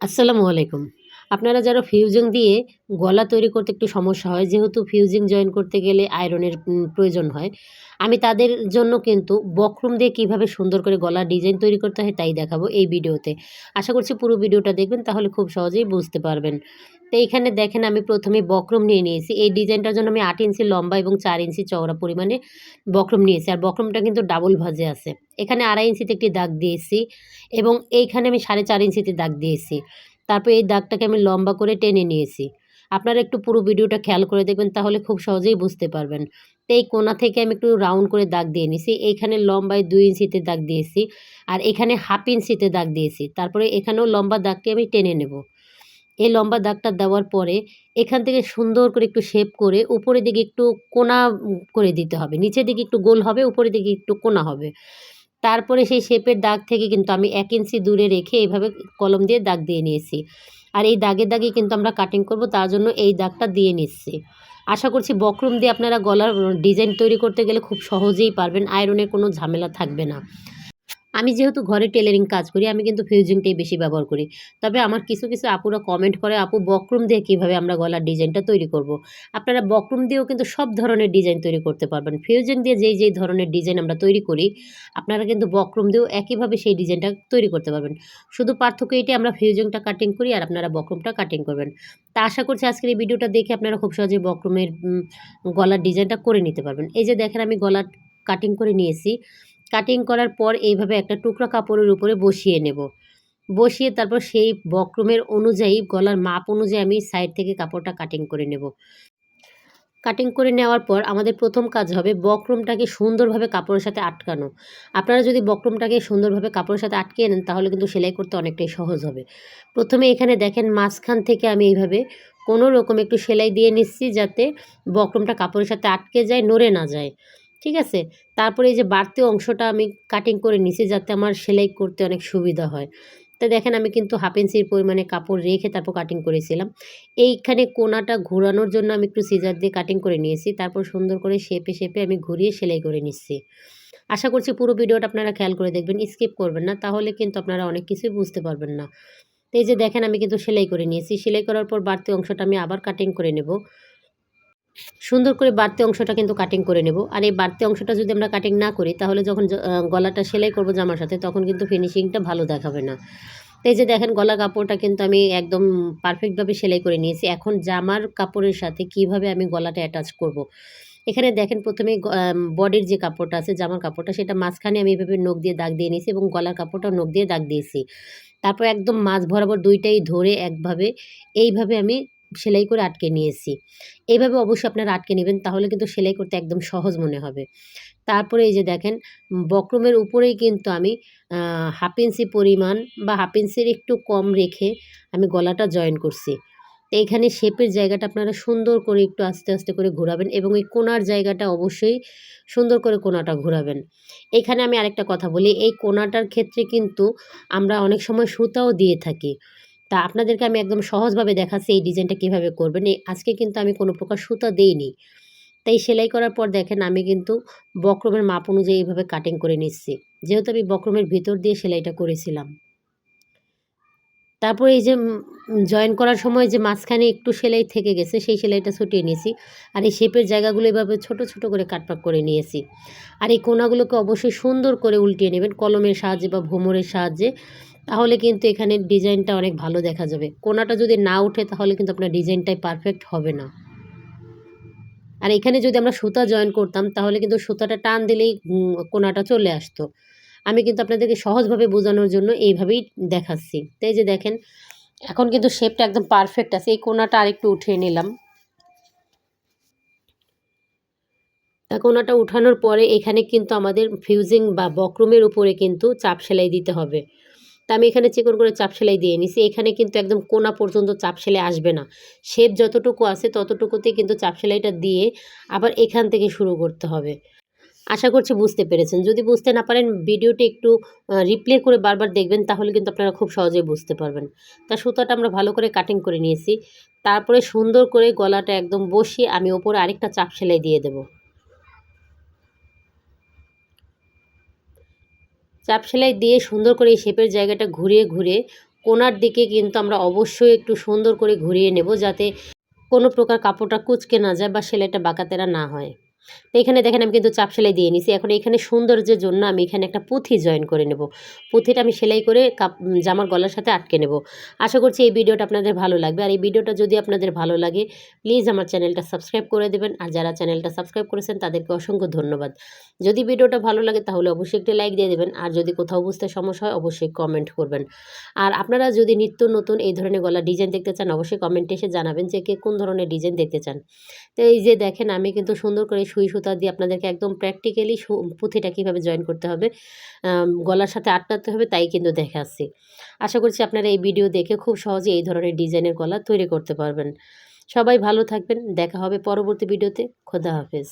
আসসালামু আলাইকুম। আপনারা যারা ফিউজিং দিয়ে গলা তৈরি করতে একটু সমস্যা হয়, যেহেতু ফিউজিং জয়েন করতে গেলে আয়রনের প্রয়োজন হয়, আমি তাদের জন্য কিন্তু বক্রম দিয়ে কীভাবে সুন্দর করে গলার ডিজাইন তৈরি করতে হয় তাই দেখাবো এই ভিডিওতে। আশা করছি পুরো ভিডিওটা দেখবেন, তাহলে খুব সহজেই বুঝতে পারবেন। তো এইখানে দেখেন, আমি প্রথমে বক্রম নিয়ে নিয়েছি। এই ডিজাইনটার জন্য আমি আট ইঞ্চি লম্বা এবং চার ইঞ্চি চওড়া পরিমাণে বক্রম নিয়েছি। আর বক্রমটা কিন্তু ডাবল ভাজে আছে। এখানে আড়াই ইঞ্চিতে একটি দাগ দিয়েছি এবং এইখানে আমি সাড়ে চার ইঞ্চিতে দাগ দিয়েছি। তারপর এই দাগটাকে আমি লম্বা করে টেনে নিয়েছি। আপনারা একটু পুরো ভিডিওটা খেয়াল করে দেখবেন, তাহলে খুব সহজেই বুঝতে পারবেন। তো এই কোনা থেকে আমি একটু রাউন্ড করে দাগ দিয়ে নিয়েছি এইখানে লম্বায় দুই ইঞ্চিতে দাগ দিয়েছি আর এখানে হাফ ইঞ্চিতে দাগ দিয়েছি। তারপরে এখানেও লম্বা দাগটি আমি টেনে নেব। এই লম্বা দাগটা দেওয়ার পরে এখান থেকে সুন্দর করে একটু শেপ করে উপরের দিকে একটু কোনা করে দিতে হবে। নিচের দিকে একটু গোল হবে, উপরের দিকে একটু কোনা হবে। তারপরে সেই শেপের দাগ থেকে কিন্তু আমি এক ইঞ্চি দূরে রেখে এইভাবে কলম দিয়ে দাগ দিয়ে নিয়েছি। আর এই দাগে দাগে কিন্তু আমরা কাটিং করব, তার জন্য এই দাগটা দিয়ে নিচ্ছি। আশা করছি বক্রম দিয়ে আপনারা গলার ডিজাইন তৈরি করতে গেলে খুব সহজেই পারবেন আয়রনের কোনো ঝামেলা থাকবে না। আমি যেহেতু ঘরে টেলারিং কাজ করি, আমি কিন্তু ফিউজিংটাই বেশি ব্যবহার করি। তবে আমার কিছু কিছু আপুরা কমেন্ট করে, আপু, বক্রম দিয়ে কীভাবে আমরা গলার ডিজাইনটা তৈরি করব। আপনারা বক্রম দিয়েও কিন্তু সব ধরনের ডিজাইন তৈরি করতে পারবেন। ফিউজিং দিয়ে যেই যেই ধরনের ডিজাইন আমরা তৈরি করি, আপনারা কিন্তু বক্রম দিয়েও একইভাবে সেই ডিজাইনটা তৈরি করতে পারবেন। শুধু পার্থক্য এটি আমরা ফিউজিংটা কাটিং করি আর আপনারা বক্রমটা কাটিং করবেন। তা আশা করছি আজকের এই ভিডিওটা দেখে আপনারা খুব সহজে বক্রমের গলার ডিজাইনটা করে নিতে পারবেন। এই যে দেখেন, আমি গলার কাটিং করে নিয়েছি। কাটিং করার পর এইভাবে একটা টুকরা কাপড়ের উপরে বসিয়ে নেব। বসিয়ে তারপর সেই বক্রমের অনুযায়ী, গলার মাপ অনুযায়ী আমি সাইড থেকে কাপড়টা কাটিং করে নেব। কাটিং করে নেওয়ার পর আমাদের প্রথম কাজ হবে বক্রমটাকে সুন্দরভাবে কাপড়ের সাথে আটকানো। আপনারা যদি বক্রমটাকে সুন্দরভাবে কাপড়ের সাথে আটকে নেন, তাহলে কিন্তু সেলাই করতে অনেকটাই সহজ হবে। প্রথমে এখানে দেখেন মাঝখান থেকে আমি এইভাবে কোনো রকম একটু সেলাই দিয়ে নিচ্ছি যাতে বক্রমটা কাপড়ের সাথে আটকে যায়, নড়ে না যায়। ঠিক আছে? তারপরে এই যে বাড়তি অংশটা আমি কাটিং করে নিছি যাতে আমার সেলাই করতে অনেক সুবিধা হয়। তো দেখেন আমি কিন্তু হাফ ইঞ্চির পরিমাণে কাপড় রেখে তারপর কাটিং করেছিলাম। এইখানে কোনাটা ঘোরানোর জন্য আমি একটু সিজার দিয়ে কাটিং করে নিয়েছি। তারপর সুন্দর করে শেপে শেপে আমি ঘুরিয়ে সেলাই করে নিচ্ছি। আশা করছি পুরো ভিডিওটা আপনারা খেয়াল করে দেখবেন স্কিপ করবেন না, তাহলে কিন্তু আপনারা অনেক কিছুই বুঝতে পারবেন না। তো এই যে দেখেন আমি কিন্তু সেলাই করে নিয়েছি। সেলাই করার পর বাড়তি অংশটা আমি আবার কাটিং করে নেব। সুন্দর করে বাড়তি অংশটা কিন্তু কাটিং করে নেব। আর এই বাড়তি অংশটা যদি আমরা কাটিং না করি, তাহলে যখন গলাটা সেলাই করব জামার সাথে, তখন কিন্তু ফিনিশিংটা ভালো দেখাবে না। এই যে দেখেন, গলা কাপড়টা কিন্তু আমি একদম পারফেক্টভাবে সেলাই করে নিয়েছি। এখন জামার কাপড়ের সাথে কীভাবে আমি গলাটা অ্যাটাচ করব। এখানে দেখেন, প্রথমে বডির যে কাপড়টা আছে, জামার কাপড়টা, সেটা মাঝখানে আমি এভাবে নখ দিয়ে দাগ দিয়ে নিয়েছি এবং গলার কাপড়টা নখ দিয়ে দাগ দিয়েছি। তারপর একদম মাঝ বরাবর দুইটাই ধরে একভাবে, এইভাবে আমি সেলাই করে আটকে নিয়েছি। এইভাবে অবশ্যই আপনারা আটকে নেবেন, তাহলে কিন্তু সেলাই করতে একদম সহজ মনে হবে। তারপরে এই যে দেখেন, বক্রমের উপরেই কিন্তু আমি হাফ ইঞ্চি পরিমাণ বা হাফ ইঞ্চির একটু কম রেখে আমি গলাটা জয়েন করছি। তো এইখানে শেপের জায়গাটা আপনারা সুন্দর করে একটু আস্তে আস্তে করে ঘোরাবেন এবং এই কোনার জায়গাটা অবশ্যই সুন্দর করে কোনাটা ঘোরাবেন। এখানে আমি আরেকটা কথা বলি, এই কোনাটার ক্ষেত্রে কিন্তু আমরা অনেক সময় সুতাও দিয়ে থাকি। তা আপনাদেরকে আমি একদম সহজভাবে দেখাচ্ছি এই ডিজাইনটা কীভাবে করবেন। আজকে কিন্তু আমি কোনো প্রকার সুতা দেইনি। তাই সেলাই করার পর দেখেন আমি কিন্তু বক্রমের মাপ অনুযায়ী এইভাবে কাটিং করে নিচ্ছি। যেহেতু আমি বক্রমের ভিতর দিয়ে সেলাইটা করেছিলাম। তারপর এই যে জয়েন করার সময় যে মাঝখানে একটু সেলাই থেকে গেছে, সেই সেলাইটা ছুটিয়ে নিয়েছি। আর এই শেপের জায়গাগুলো এভাবে ছোট ছোট করে কাটপাক করে নিয়েছি। আর এই কোনাগুলোকে অবশ্যই সুন্দর করে উল্টিয়ে নেবেন। কলমের সাহায্যে বা ভোমরের সাহায্যে। তাহলে কিন্তু এখানে ডিজাইনটা অনেক ভালো দেখা যাবে। কোনাটা যদি না ওঠে তাহলে কিন্তু আপনার ডিজাইনটাই পারফেক্ট হবে না। আর এখানে যদি আমরা সুতা জয়েন করতাম তাহলে কিন্তু সুতাটা টান দিলেই কোনাটা চলে আসতো। আমি কিন্তু আপনাদেরকে সহজভাবে বোঝানোর জন্য এইভাবেই দেখাচ্ছি। তো এই যে দেখেন, এখন কিন্তু শেপটা একদম পারফেক্ট আছে। এই কোনাটা আরেকটু উঠিয়ে নিলাম। কোনাটা উঠানোর পরে এখানে কিন্তু আমাদের ফিউজিং বা বক্রমের উপরে কিন্তু চাপ সেলাই দিতে হবে। তা আমি এখানে চিকন করে চাপ সেলাই দিয়ে নিছি। এখানে কিন্তু একদম কোনা পর্যন্ত চাপ সেলাই আসবে না। শেপ যতটুকু আছে ততটুকুতেই কিন্তু চাপ সেলাইটা দিয়ে আবার এখান থেকে শুরু করতে হবে। আশা করছি বুঝতে পেরেছেন। যদি বুঝতে না পারেন, ভিডিওটি একটু রিপ্লে করে বারবার দেখবেন, তাহলে কিন্তু আপনারা খুব সহজেই বুঝতে পারবেন। তা সুতাটা আমরা ভালো করে কাটিং করে নিয়েছি। তারপরে সুন্দর করে গলাটা একদম বসিয়ে আমি ওপরে আরেকটা চাপ সেলাই দিয়ে দেব। চাপ সেলাই দিয়ে সুন্দর করে এই শেপের জায়গাটা ঘুরিয়ে ঘুরে কোনার দিকে কিন্তু আমরা অবশ্যই একটু সুন্দর করে ঘুরিয়ে নেব যাতে কোনো প্রকার কাপড়টা কুচকে না যায় বা সেলাইটা বাঁকাতেরা না হয়। তো এখানে দেখেন আমি কিন্তু চাপ সেলাই দিয়ে নিছি। এখন এখানে সৌন্দর্যের জন্য আমি এখানে একটা পুঁথি জয়েন করে নেব। পুঁথিটা আমি সেলাই করে কাপ জামার গলার সাথে আটকে নেব। আশা করছি এই ভিডিওটা আপনাদের ভালো লাগবে। আর এই ভিডিওটা যদি আপনাদের ভালো লাগে প্লিজ আমার চ্যানেলটা সাবস্ক্রাইব করে দেবেন। আর যারা চ্যানেলটা সাবস্ক্রাইব করেছেন, তাদেরকে অসংখ্য ধন্যবাদ। যদি ভিডিওটা ভালো লাগে, তাহলে অবশ্যই একটি লাইক দিয়ে দেবেন। আর যদি কোথাও বুঝতে সমস্যা হয়, অবশ্যই কমেন্ট করবেন। আর আপনারা যদি নিত্য নতুন এই ধরনের গলা ডিজাইন দেখতে চান, অবশ্যই কমেন্টে এসে জানাবেন যে কে কোন ধরনের ডিজাইন দেখতে চান। তো এই যে দেখেন, আমি কিন্তু সুন্দর করে সুই সুতা দিয়ে আপনাদেরকে একদম প্র্যাকটিক্যালি পুঁথিটা কীভাবে জয়েন করতে হবে গলার সাথে আটকাতে হবে তাই কিন্তু দেখাচ্ছি। আশা করছি আপনারা এই ভিডিও দেখে খুব সহজে এই ধরনের ডিজাইনের গলা তৈরি করতে পারবেন। সবাই ভালো থাকবেন, দেখা হবে পরবর্তী ভিডিওতে খোদা হাফেজ।